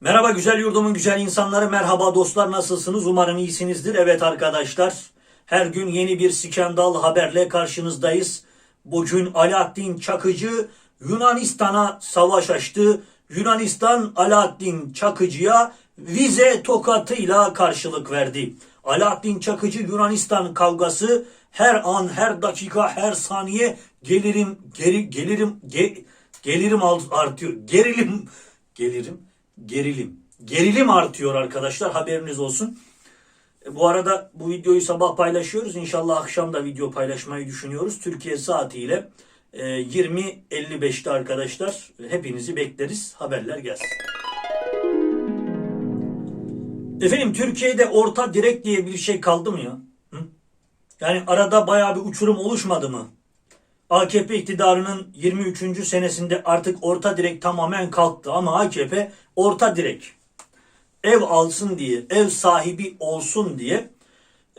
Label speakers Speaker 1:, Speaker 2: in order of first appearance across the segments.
Speaker 1: Merhaba güzel yurdumun güzel insanları, merhaba dostlar nasılsınız? Umarım iyisinizdir. Evet arkadaşlar, her gün yeni bir skandal haberle karşınızdayız. Bugün Alaaddin Çakıcı Yunanistan'a savaş açtı. Yunanistan Alaaddin Çakıcı'ya vize tokatıyla karşılık verdi. Alaaddin Çakıcı Yunanistan kavgası her an, her dakika, her saniye gelirim, geri, gelirim, ge- gelirim artıyor. Gerilim, gelirim, gerilim. Gerilim artıyor arkadaşlar haberiniz olsun. E, Bu arada bu videoyu sabah paylaşıyoruz. İnşallah akşam da video paylaşmayı düşünüyoruz. Türkiye saatiyle e, 20.55'te arkadaşlar. Hepinizi bekleriz. Haberler gelsin. Efendim Türkiye'de orta direk diye bir şey kaldı mı ya? Hı? Yani arada bayağı bir uçurum oluşmadı mı? AKP iktidarının 23. senesinde artık orta direk tamamen kalktı ama AKP orta direk ev alsın diye, ev sahibi olsun diye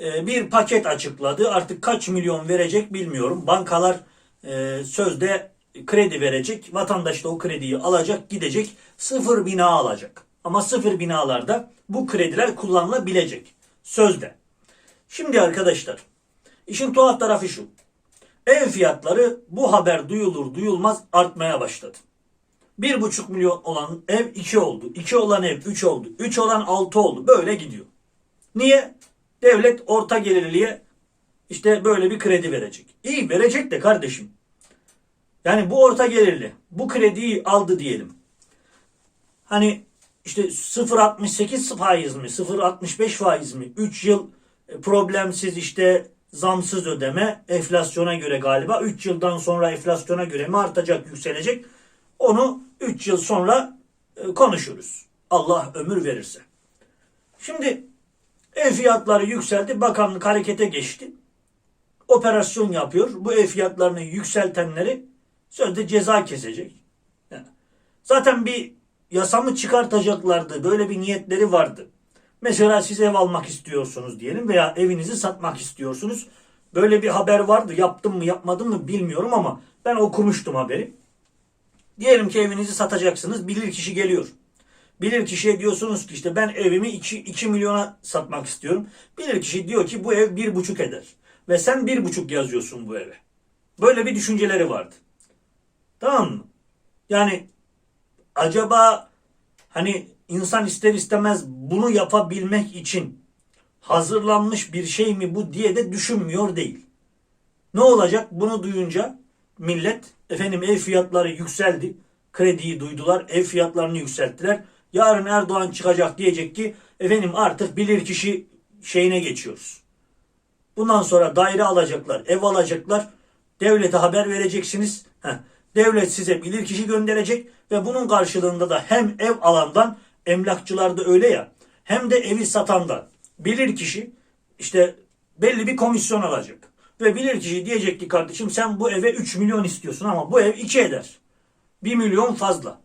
Speaker 1: e, bir paket açıkladı. Artık kaç milyon verecek bilmiyorum. Bankalar e, sözde kredi verecek. Vatandaş da o krediyi alacak, gidecek, sıfır bina alacak. Ama sıfır binalarda bu krediler kullanılabilecek. Sözde. Şimdi arkadaşlar, işin tuhaf tarafı şu. Ev fiyatları bu haber duyulur duyulmaz artmaya başladı. 1,5 milyon olan ev 2 oldu. 2 olan ev 3 oldu. 3 olan 6 oldu. Böyle gidiyor. Niye? Devlet orta gelirliye işte böyle bir kredi verecek. İyi verecek de kardeşim. Yani bu orta gelirli bu krediyi aldı diyelim. Hani işte 0.68 faiz mi? 0.65 faiz mi? 3 yıl e, problemsiz işte zamsız ödeme enflasyona göre galiba 3 yıldan sonra enflasyona göre mi artacak yükselecek onu 3 yıl sonra e, konuşuruz. Allah ömür verirse. Şimdi ev fiyatları yükseldi. Bakanlık harekete geçti. Operasyon yapıyor. Bu ev fiyatlarını yükseltenleri sözde ceza kesecek. Yani zaten bir yasamı çıkartacaklardı. Böyle bir niyetleri vardı. Mesela siz ev almak istiyorsunuz diyelim veya evinizi satmak istiyorsunuz. Böyle bir haber vardı. Yaptım mı yapmadım mı bilmiyorum ama ben okumuştum haberi. Diyelim ki evinizi satacaksınız. Bilir kişi geliyor. Bilir kişiye diyorsunuz ki işte ben evimi 2, 2 milyona satmak istiyorum. Bilir kişi diyor ki bu ev 1,5 eder. Ve sen 1,5 yazıyorsun bu eve. Böyle bir düşünceleri vardı. Tamam mı? Yani acaba hani insan ister istemez bunu yapabilmek için hazırlanmış bir şey mi bu diye de düşünmüyor değil. Ne olacak bunu duyunca millet efendim ev fiyatları yükseldi. Krediyi duydular. Ev fiyatlarını yükselttiler. Yarın Erdoğan çıkacak diyecek ki efendim artık bilirkişi şeyine geçiyoruz. Bundan sonra daire alacaklar, ev alacaklar. Devlete haber vereceksiniz. Heh, devlet size bilirkişi gönderecek ve bunun karşılığında da hem ev alandan emlakçılarda öyle ya hem de evi satandan bilirkişi işte belli bir komisyon alacak. Ve bilirkişi diyecek ki kardeşim sen bu eve 3 milyon istiyorsun ama bu ev 2 eder. 1 milyon fazla.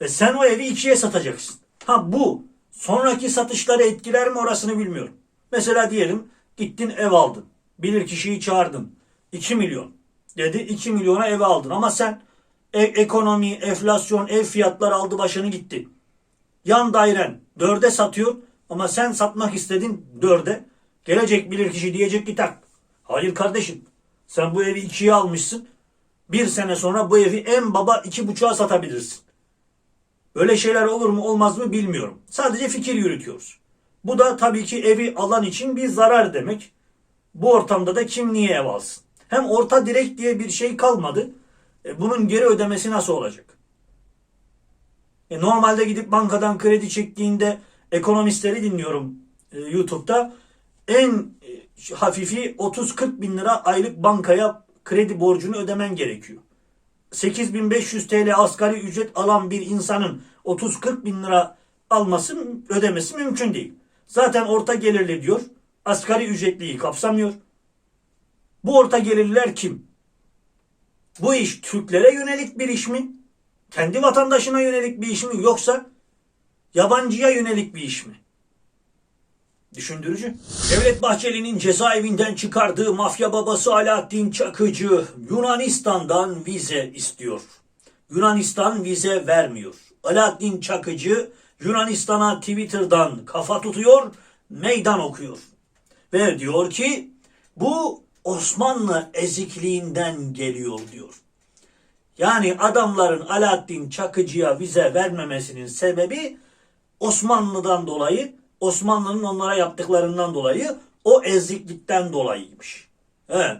Speaker 1: Ve sen o evi 2'ye satacaksın. Ha bu sonraki satışları etkiler mi orasını bilmiyorum. Mesela diyelim gittin ev aldın. Bilirkişiyi çağırdın. 2 milyon dedi 2 milyona ev aldın ama sen e- ekonomi, enflasyon, ev fiyatları aldı başını gitti. Yan dairen 4'e satıyor ama sen satmak istedin 4'e. Gelecek bilirkişi diyecek ki tak. Hayır kardeşim sen bu evi 2'ye almışsın. Bir sene sonra bu evi en baba 2,5'a satabilirsin. Böyle şeyler olur mu olmaz mı bilmiyorum. Sadece fikir yürütüyoruz. Bu da tabii ki evi alan için bir zarar demek. Bu ortamda da kim niye ev alsın? Hem orta direk diye bir şey kalmadı. E, bunun geri ödemesi nasıl olacak? E, normalde gidip bankadan kredi çektiğinde ekonomistleri dinliyorum e, YouTube'da. En e, hafifi 30-40 bin lira aylık bankaya kredi borcunu ödemen gerekiyor. 8500 TL asgari ücret alan bir insanın 30-40 bin lira alması, ödemesi mümkün değil. Zaten orta gelirli diyor. Asgari ücretliyi kapsamıyor. Bu orta gelirliler kim? Bu iş Türklere yönelik bir iş mi? Kendi vatandaşına yönelik bir iş mi? Yoksa yabancıya yönelik bir iş mi? Düşündürücü. Devlet Bahçeli'nin cezaevinden çıkardığı mafya babası Alaaddin Çakıcı Yunanistan'dan vize istiyor. Yunanistan vize vermiyor. Alaaddin Çakıcı Yunanistan'a Twitter'dan kafa tutuyor, meydan okuyor. Ve diyor ki bu Osmanlı ezikliğinden geliyor diyor. Yani adamların Alaaddin Çakıcı'ya vize vermemesinin sebebi Osmanlı'dan dolayı, Osmanlı'nın onlara yaptıklarından dolayı, o eziklikten dolayıymış. Evet.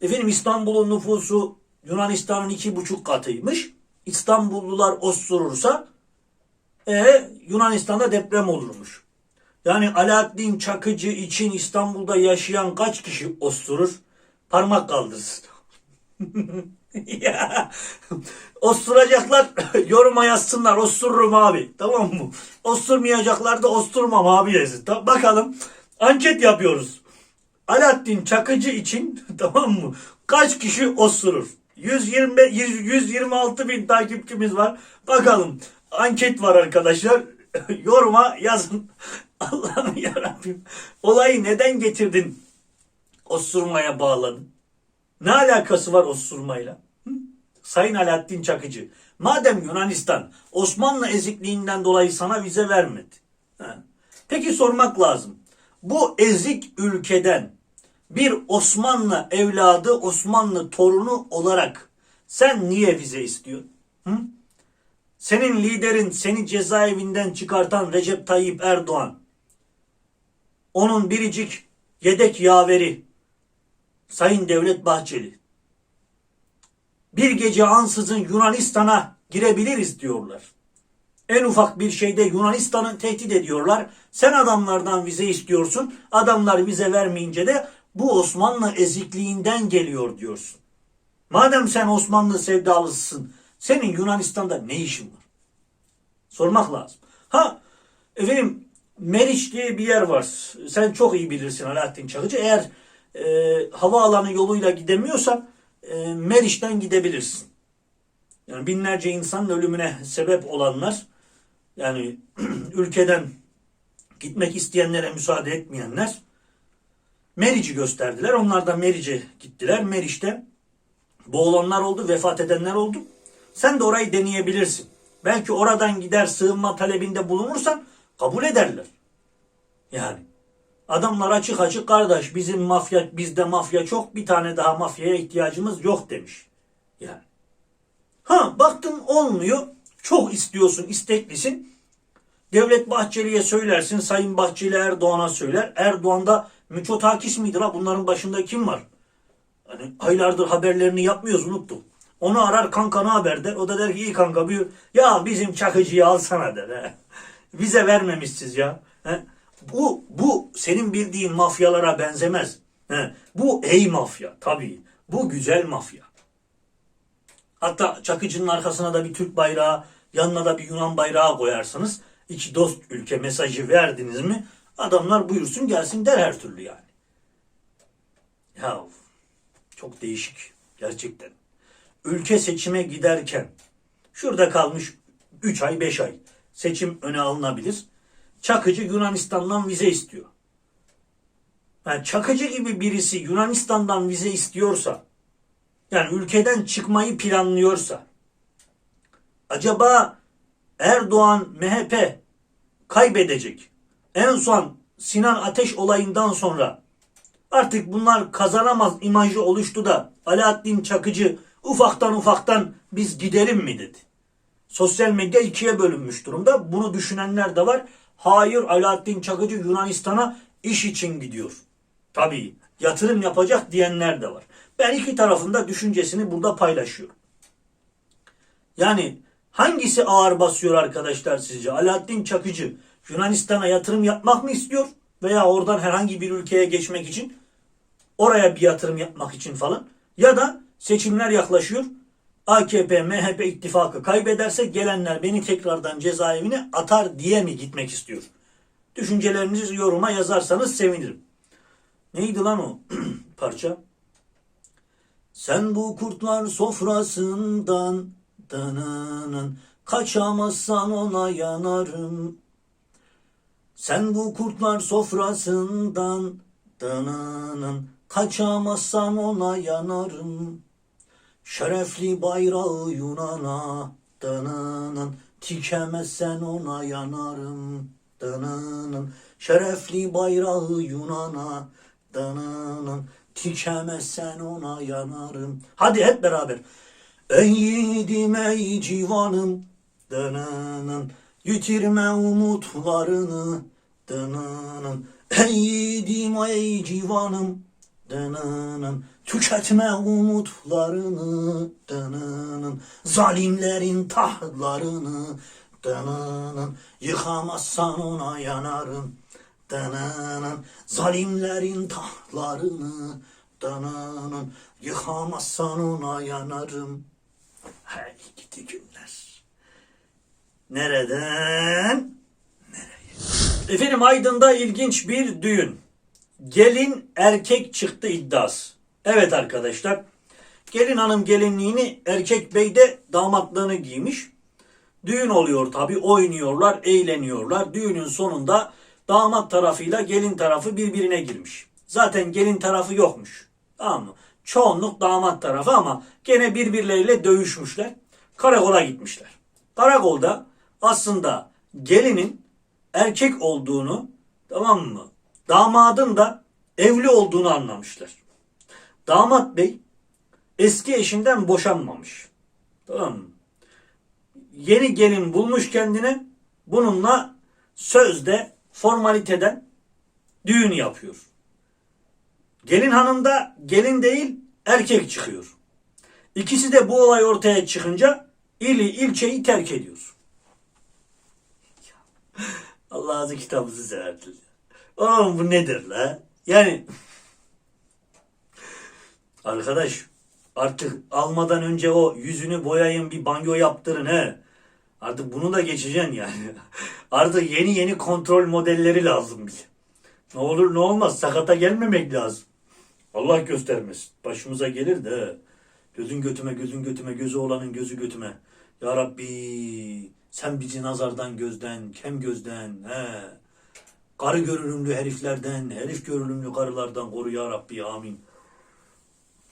Speaker 1: Efendim İstanbul'un nüfusu Yunanistan'ın iki buçuk katıymış. İstanbullular osurursa e, Yunanistan'da deprem olurmuş. Yani Alaaddin Çakıcı için İstanbul'da yaşayan kaç kişi osurur? Parmak kaldırsın. ya osturacaklar yoruma yazsınlar osururum abi tamam mı? Osturmayacaklar da osturmam abi yazın. Ta- bakalım anket yapıyoruz. Alaaddin Çakıcı için tamam mı? Kaç kişi osurur? 120 100 126 bin takipçimiz var. Bakalım anket var arkadaşlar. Yoruma yazın. Allah'ım yarabbim. Olayı neden getirdin? Osurmaya bağladın. Ne alakası var osurmayla? Hı? Sayın Alaaddin Çakıcı. Madem Yunanistan Osmanlı ezikliğinden dolayı sana vize vermedi. Ha. Peki sormak lazım. Bu ezik ülkeden bir Osmanlı evladı, Osmanlı torunu olarak sen niye vize istiyorsun? Hı? Senin liderin seni cezaevinden çıkartan Recep Tayyip Erdoğan, onun biricik yedek yaveri Sayın Devlet Bahçeli, bir gece ansızın Yunanistan'a girebiliriz diyorlar. En ufak bir şeyde Yunanistan'ı tehdit ediyorlar. Sen adamlardan vize istiyorsun. Adamlar vize vermeyince de bu Osmanlı ezikliğinden geliyor diyorsun. Madem sen Osmanlı sevdalısısın, senin Yunanistan'da ne işin var? Sormak lazım. Ha efendim Meriç diye bir yer var. Sen çok iyi bilirsin Alaaddin Çakıcı. Eğer e, havaalanı yoluyla gidemiyorsan e, Meriç'ten gidebilirsin. Yani binlerce insanın ölümüne sebep olanlar yani ülkeden gitmek isteyenlere müsaade etmeyenler Meriç'i gösterdiler. Onlar da Meriç'e gittiler. Meriç'te boğulanlar oldu, vefat edenler oldu. Sen de orayı deneyebilirsin. Belki oradan gider sığınma talebinde bulunursan kabul ederler. Yani adamlar açık açık kardeş bizim mafya bizde mafya çok bir tane daha mafyaya ihtiyacımız yok demiş. Yani. Ha baktın olmuyor. Çok istiyorsun, isteklisin. Devlet Bahçeli'ye söylersin. Sayın Bahçeli Erdoğan'a söyler. Erdoğan da Miçotakis miydi la? Bunların başında kim var? Hani aylardır haberlerini yapmıyoruz unuttum. Onu arar kanka ne haber der. O da der ki iyi kanka bir ya bizim çakıcıyı alsana der. He. Bize vermemişsiz ya. He. Bu, bu senin bildiğin mafyalara benzemez. He. Bu ey mafya tabii. Bu güzel mafya. Hatta Çakıcı'nın arkasına da bir Türk bayrağı, yanına da bir Yunan bayrağı koyarsınız. İki dost ülke mesajı verdiniz mi? Adamlar buyursun gelsin der her türlü yani. Ya çok değişik gerçekten. Ülke seçime giderken şurada kalmış 3 ay 5 ay seçim öne alınabilir. Çakıcı Yunanistan'dan vize istiyor. Yani Çakıcı gibi birisi Yunanistan'dan vize istiyorsa yani ülkeden çıkmayı planlıyorsa acaba Erdoğan MHP kaybedecek. En son Sinan Ateş olayından sonra artık bunlar kazanamaz imajı oluştu da Alaaddin Çakıcı ufaktan ufaktan biz gidelim mi dedi. Sosyal medya ikiye bölünmüş durumda. Bunu düşünenler de var. Hayır Alaaddin Çakıcı Yunanistan'a iş için gidiyor. Tabii yatırım yapacak diyenler de var. Ben iki tarafında düşüncesini burada paylaşıyorum. Yani hangisi ağır basıyor arkadaşlar sizce? Alaaddin Çakıcı Yunanistan'a yatırım yapmak mı istiyor? Veya oradan herhangi bir ülkeye geçmek için? Oraya bir yatırım yapmak için falan? Ya da seçimler yaklaşıyor. AKP, MHP ittifakı kaybederse gelenler beni tekrardan cezaevine atar diye mi gitmek istiyor? Düşüncelerinizi yoruma yazarsanız sevinirim. Neydi lan o parça? Sen bu kurtlar sofrasından dananın kaçamazsan ona yanarım. Sen bu kurtlar sofrasından dananın kaçamazsan ona yanarım. Şerefli bayrağı Yunan'a dananın Tikemezsen ona yanarım. Dananın şerefli bayrağı Yunan'a. Dananın tikemezsen ona yanarım. Hadi hep beraber. Ey yiğidim ey civanım. Dananın yitirme umutlarını. Dananın ey yiğidim ey civanım. Dananın tüketme umutlarını. Dananın zalimlerin tahtlarını. Dananın yıkamazsan ona yanarım. Dananın zalimlerin tahtlarını. Dananın yıkamazsan ona yanarım. Hey gidi günler. Nereden? Nereye? Efendim Aydın'da ilginç bir düğün. Gelin erkek çıktı iddiası. Evet arkadaşlar. Gelin hanım gelinliğini erkek bey de damatlığını giymiş. Düğün oluyor tabi oynuyorlar eğleniyorlar. Düğünün sonunda damat tarafıyla gelin tarafı birbirine girmiş. Zaten gelin tarafı yokmuş. Tamam mı? Çoğunluk damat tarafı ama gene birbirleriyle dövüşmüşler. Karakola gitmişler. Karakolda aslında gelinin erkek olduğunu tamam mı? Damadın da evli olduğunu anlamışlar. Damat bey eski eşinden boşanmamış. Tamam mı? Yeni gelin bulmuş kendine. Bununla sözde formaliteden düğün yapıyor. Gelin hanım da gelin değil erkek çıkıyor. İkisi de bu olay ortaya çıkınca ili ilçeyi terk ediyor. Allah azı kitabınızı severdir. Oğlum bu nedir la? Yani arkadaş artık almadan önce o yüzünü boyayın bir banyo yaptırın he. Artık bunu da geçeceksin yani. Artık yeni yeni kontrol modelleri lazım bize. Ne olur ne olmaz sakata gelmemek lazım. Allah göstermesin. Başımıza gelir de gözün götüme gözün götüme gözü olanın gözü götüme. Ya Rabbi sen bizi nazardan gözden kem gözden he. Karı görünümlü heriflerden, herif görünümlü karılardan koru ya Rabbi amin.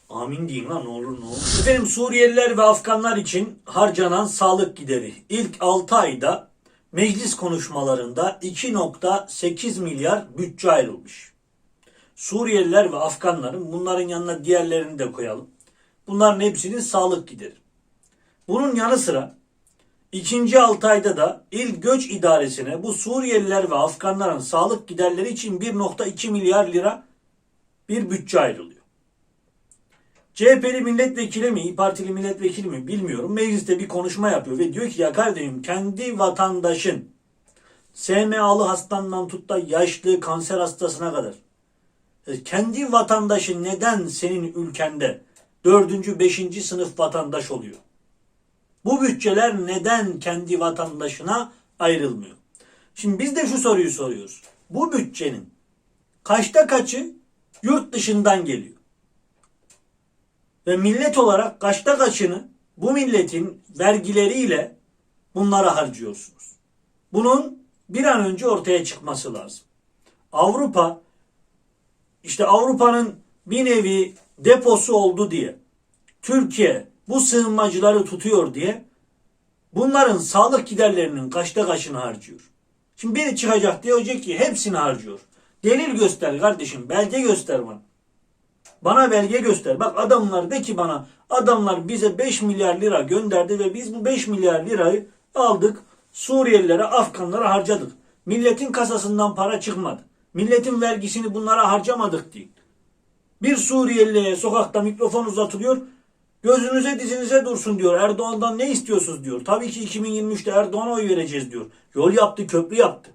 Speaker 1: Amin deyin lan ne olur ne olur. Efendim Suriyeliler ve Afganlar için harcanan sağlık gideri ilk 6 ayda meclis konuşmalarında 2.8 milyar bütçe ayrılmış. Suriyeliler ve Afganların bunların yanına diğerlerini de koyalım. Bunların hepsinin sağlık gideri. Bunun yanı sıra ikinci 6 ayda da İl Göç İdaresi'ne bu Suriyeliler ve Afganların sağlık giderleri için 1.2 milyar lira bir bütçe ayrılıyor. CHP'li milletvekili mi, Partili milletvekili mi bilmiyorum. Mecliste bir konuşma yapıyor ve diyor ki ya kardeşim kendi vatandaşın SMA'lı hastandan tut da yaşlı kanser hastasına kadar e, kendi vatandaşın neden senin ülkende dördüncü, beşinci sınıf vatandaş oluyor? Bu bütçeler neden kendi vatandaşına ayrılmıyor? Şimdi biz de şu soruyu soruyoruz. Bu bütçenin kaçta kaçı yurt dışından geliyor? Ve millet olarak kaçta kaçını bu milletin vergileriyle bunlara harcıyorsunuz. Bunun bir an önce ortaya çıkması lazım. Avrupa işte Avrupa'nın bir nevi deposu oldu diye Türkiye bu sığınmacıları tutuyor diye bunların sağlık giderlerinin kaçta kaçını harcıyor. Şimdi biri çıkacak diyecek ki hepsini harcıyor. Delil göster kardeşim belge göster bana. Bana belge göster. Bak adamlar de ki bana adamlar bize 5 milyar lira gönderdi ve biz bu 5 milyar lirayı aldık Suriyelilere, Afganlara harcadık. Milletin kasasından para çıkmadı. Milletin vergisini bunlara harcamadık değil. Bir Suriyeliye sokakta mikrofon uzatılıyor. Gözünüze dizinize dursun diyor. Erdoğan'dan ne istiyorsunuz diyor. Tabii ki 2023'te Erdoğan'a oy vereceğiz diyor. Yol yaptı, köprü yaptı.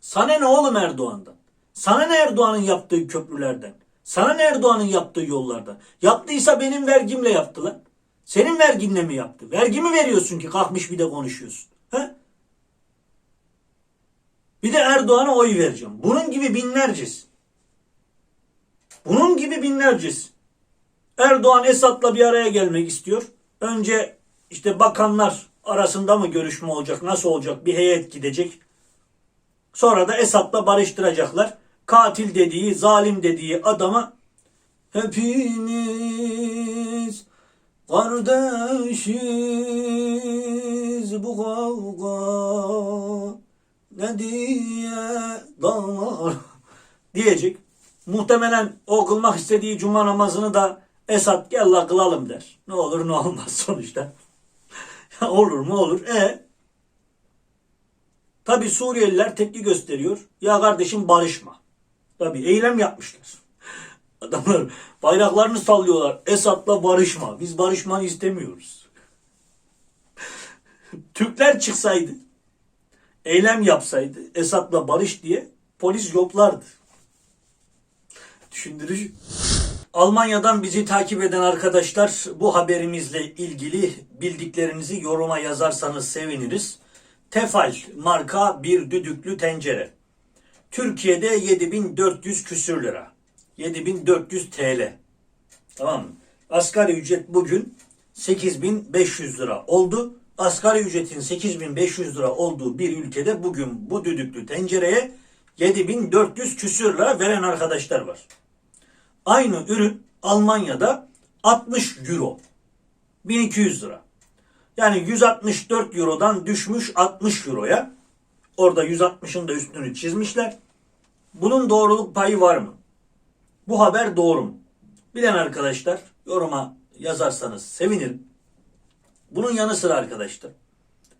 Speaker 1: Sana ne oğlum Erdoğan'dan? Sana ne Erdoğan'ın yaptığı köprülerden? Sana ne Erdoğan'ın yaptığı yollardan? Yaptıysa benim vergimle yaptı lan. Senin verginle mi yaptı? Vergimi veriyorsun ki kalkmış bir de konuşuyorsun. He? Bir de Erdoğan'a oy vereceğim. Bunun gibi binlercesi. Bunun gibi binlercesi. Erdoğan Esad'la bir araya gelmek istiyor. Önce işte bakanlar arasında mı görüşme olacak, nasıl olacak bir heyet gidecek. Sonra da Esad'la barıştıracaklar. Katil dediği, zalim dediği adama hepiniz kardeşiz bu kavga ne diye dağlar diyecek. Muhtemelen o kılmak istediği cuma namazını da Esat gel la kılalım der. Ne olur ne olmaz sonuçta. Olur mu olur. E Tabi Suriyeliler tepki gösteriyor. Ya kardeşim barışma. Tabi eylem yapmışlar. Adamlar bayraklarını sallıyorlar. Esat'la barışma. Biz barışmanı istemiyoruz. Türkler çıksaydı, eylem yapsaydı Esat'la barış diye polis yoplardı. Düşündürücü. Almanya'dan bizi takip eden arkadaşlar bu haberimizle ilgili bildiklerinizi yoruma yazarsanız seviniriz. Tefal marka bir düdüklü tencere. Türkiye'de 7400 küsür lira. 7400 TL. Tamam mı? Asgari ücret bugün 8500 lira oldu. Asgari ücretin 8500 lira olduğu bir ülkede bugün bu düdüklü tencereye 7400 küsür lira veren arkadaşlar var. Aynı ürün Almanya'da 60 euro. 1200 lira. Yani 164 eurodan düşmüş 60 euroya. Orada 160'ın da üstünü çizmişler. Bunun doğruluk payı var mı? Bu haber doğru mu? Bilen arkadaşlar yoruma yazarsanız sevinirim. Bunun yanı sıra arkadaşlar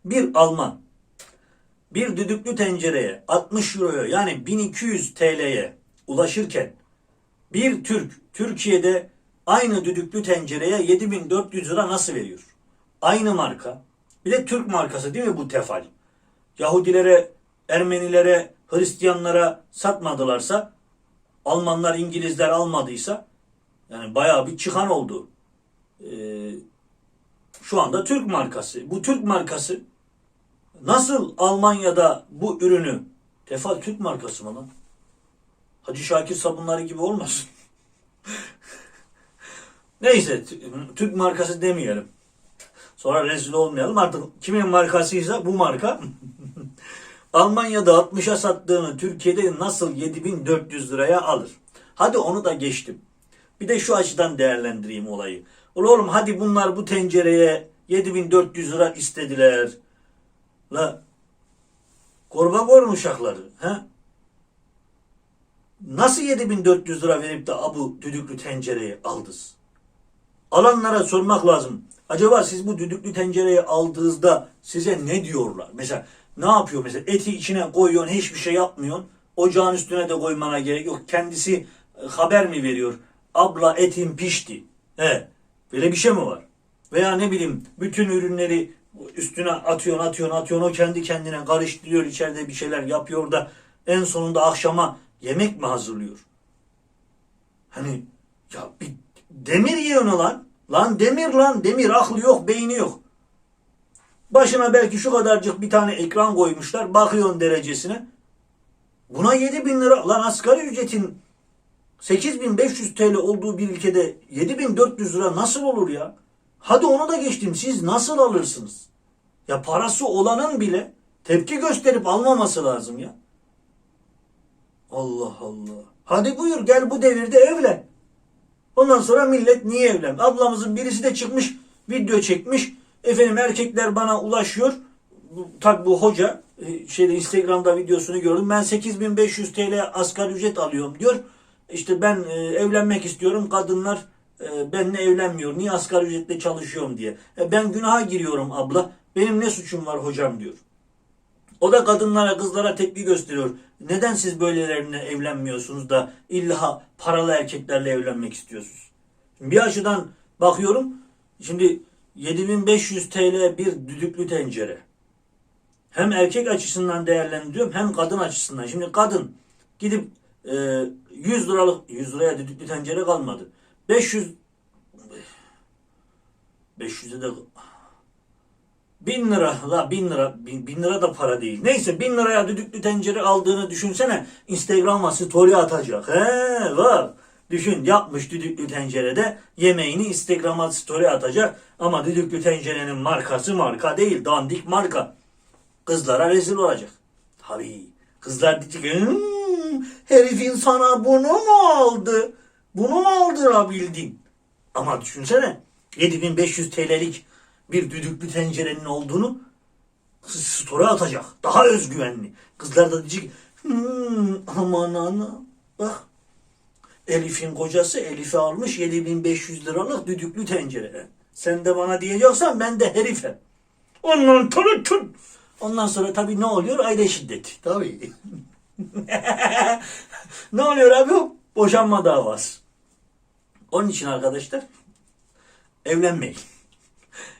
Speaker 1: bir Alman bir düdüklü tencereye 60 euroya yani 1200 TL'ye ulaşırken bir Türk Türkiye'de aynı düdüklü tencereye 7400 lira nasıl veriyor? Aynı marka. Bir de Türk markası değil mi bu tefal? Yahudilere, Ermenilere, Hristiyanlara satmadılarsa, Almanlar, İngilizler almadıysa, yani bayağı bir çıkan oldu. Ee, şu anda Türk markası. Bu Türk markası nasıl Almanya'da bu ürünü, tefal Türk markası mı lan? Hacı Şakir sabunları gibi olmasın. Neyse Türk markası demeyelim. Sonra rezil olmayalım. Artık kimin markasıysa bu marka. Almanya'da 60'a sattığını Türkiye'de nasıl 7400 liraya alır? Hadi onu da geçtim. Bir de şu açıdan değerlendireyim olayı. Oğlum hadi bunlar bu tencereye 7400 lira istediler. La korba korun uşakları. He? Nasıl 7400 lira verip de abu düdüklü tencereyi aldınız? Alanlara sormak lazım. Acaba siz bu düdüklü tencereyi aldığınızda size ne diyorlar? Mesela ne yapıyor mesela? Eti içine koyuyorsun, hiçbir şey yapmıyorsun. Ocağın üstüne de koymana gerek yok. Kendisi e, haber mi veriyor? Abla etin pişti. He. Böyle bir şey mi var? Veya ne bileyim bütün ürünleri üstüne atıyorsun, atıyorsun, atıyorsun. O kendi kendine karıştırıyor, içeride bir şeyler yapıyor da en sonunda akşama yemek mi hazırlıyor? Hani ya bir demir yiyorsun lan. Lan demir lan demir aklı yok beyni yok. Başına belki şu kadarcık bir tane ekran koymuşlar. Bakıyorsun derecesine. Buna 7 bin lira. Lan asgari ücretin 8500 TL olduğu bir ülkede 7400 lira nasıl olur ya? Hadi onu da geçtim. Siz nasıl alırsınız? Ya parası olanın bile tepki gösterip almaması lazım ya. Allah Allah. Hadi buyur gel bu devirde evlen. Ondan sonra millet niye evlen? Ablamızın birisi de çıkmış video çekmiş. Efendim erkekler bana ulaşıyor. Tabi bu hoca e, şeyde Instagram'da videosunu gördüm. Ben 8500 TL asgari ücret alıyorum diyor. İşte ben e, evlenmek istiyorum. Kadınlar e, benimle evlenmiyor. Niye asgari ücretle çalışıyorum diye. E, ben günaha giriyorum abla. Benim ne suçum var hocam diyor. O da kadınlara, kızlara tepki gösteriyor. Neden siz böylelerine evlenmiyorsunuz da illa paralı erkeklerle evlenmek istiyorsunuz? Bir açıdan bakıyorum. Şimdi 7500 TL bir düdüklü tencere. Hem erkek açısından değerlendiriyorum hem kadın açısından. Şimdi kadın gidip e, 100 liralık 100 liraya düdüklü tencere kalmadı. 500 500'e de Bin lira la bin lira bin, bin lira da para değil. Neyse bin liraya düdüklü tencere aldığını düşünsene. Instagram'a story atacak. He var. Düşün yapmış düdüklü tencerede yemeğini Instagram'a story atacak. Ama düdüklü tencerenin markası marka değil. Dandik marka. Kızlara rezil olacak. Tabii. Kızlar diyecek "Hmm, herifin sana bunu mu aldı? Bunu mu aldırabildin? Ama düşünsene 7500 TL'lik bir düdüklü tencerenin olduğunu story atacak. Daha özgüvenli. Kızlar da diyecek hmm, aman ana bak Elif'in kocası Elif'e almış 7500 liralık düdüklü tencere. Sen de bana diyeceksen ben de herife. Ondan tanıtın. Ondan sonra tabii ne oluyor? Aile şiddeti. Tabii. ne oluyor abi? Boşanma davası. Onun için arkadaşlar evlenmeyin.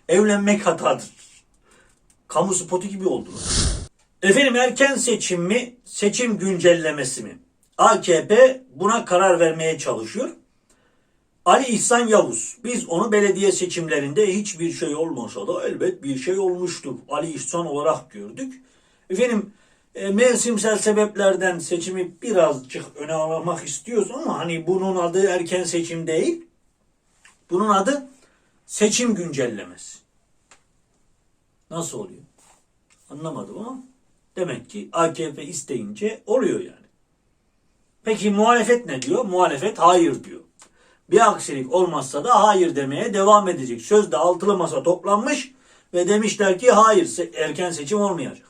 Speaker 1: Evlenmek hatadır. Kamu spotu gibi oldu. Efendim erken seçim mi, seçim güncellemesi mi? AKP buna karar vermeye çalışıyor. Ali İhsan Yavuz. Biz onu belediye seçimlerinde hiçbir şey olmasa da elbet bir şey olmuştur. Ali İhsan olarak gördük. Efendim e, mevsimsel sebeplerden seçimi birazcık öne almak istiyoruz ama hani bunun adı erken seçim değil. Bunun adı seçim güncellemesi. Nasıl oluyor? Anlamadım ama demek ki AKP isteyince oluyor yani. Peki muhalefet ne diyor? Muhalefet hayır diyor. Bir aksilik olmazsa da hayır demeye devam edecek. Sözde altılı masa toplanmış ve demişler ki hayır erken seçim olmayacak.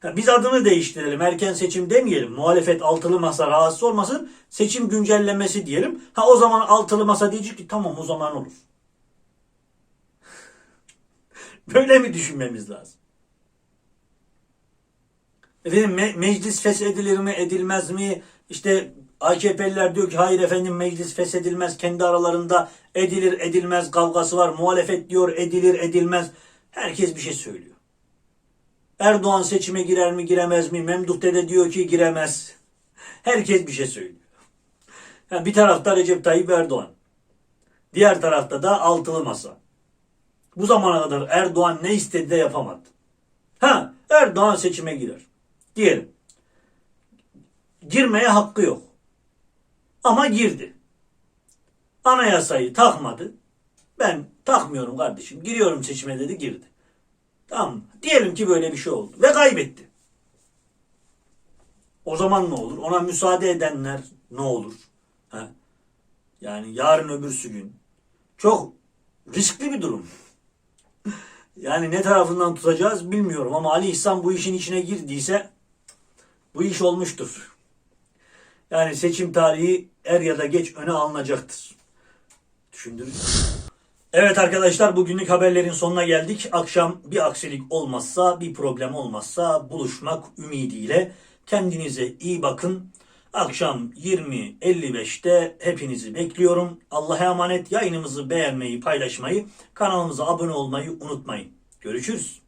Speaker 1: Ha, biz adını değiştirelim. Erken seçim demeyelim. Muhalefet altılı masa rahatsız olmasın. Seçim güncellemesi diyelim. Ha o zaman altılı masa diyecek ki tamam o zaman olur. Böyle mi düşünmemiz lazım? Efendim me- meclis feshedilir mi edilmez mi? İşte AKP'liler diyor ki hayır efendim meclis feshedilmez kendi aralarında edilir edilmez kavgası var. Muhalefet diyor edilir edilmez. Herkes bir şey söylüyor. Erdoğan seçime girer mi giremez mi? Memduh Dede diyor ki giremez. Herkes bir şey söylüyor. Yani bir tarafta Recep Tayyip Erdoğan. Diğer tarafta da altılı masa. Bu zamana kadar Erdoğan ne istedi de yapamadı. Ha Erdoğan seçime girer. Diyelim. Girmeye hakkı yok. Ama girdi. Anayasayı takmadı. Ben takmıyorum kardeşim. Giriyorum seçime dedi girdi. Tamam? Diyelim ki böyle bir şey oldu. Ve kaybetti. O zaman ne olur? Ona müsaade edenler ne olur? Ha? Yani yarın öbürsü gün. Çok riskli bir durum. Yani ne tarafından tutacağız bilmiyorum ama Ali İhsan bu işin içine girdiyse bu iş olmuştur. Yani seçim tarihi er ya da geç öne alınacaktır. Düşündürücü. Evet arkadaşlar bugünlük haberlerin sonuna geldik. Akşam bir aksilik olmazsa, bir problem olmazsa buluşmak ümidiyle kendinize iyi bakın. Akşam 20.55'te hepinizi bekliyorum. Allah'a emanet yayınımızı beğenmeyi, paylaşmayı, kanalımıza abone olmayı unutmayın. Görüşürüz.